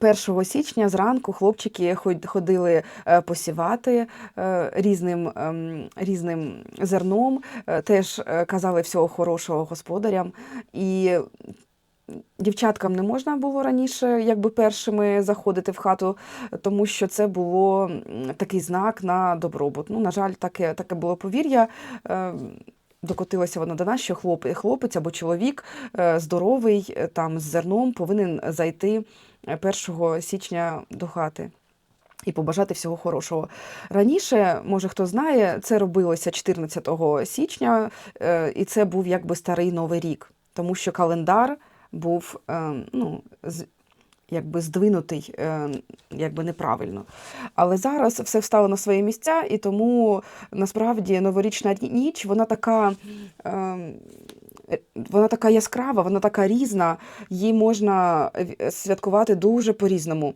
1 січня зранку хлопчики ходили е, посівати е, різним, ем, різним зерном, е, теж казали всього хорошого господарям. І дівчаткам не можна було раніше якби першими заходити в хату, тому що це було такий знак на добробут. Ну, на жаль, таке, таке було повір'я. Е, Докотилося воно до нас, що хлоп, хлопець або чоловік е, здоровий е, там з зерном повинен зайти е, 1 січня до хати. І побажати всього хорошого. Раніше, може хто знає, це робилося 14 січня, е, і це був якби старий новий рік, тому що календар був е, ну, якби здвинутий е, якби неправильно. Але зараз все встало на свої місця, і тому насправді новорічна ніч вона така. Е, вона така яскрава, вона така різна, її можна е, святкувати дуже по-різному.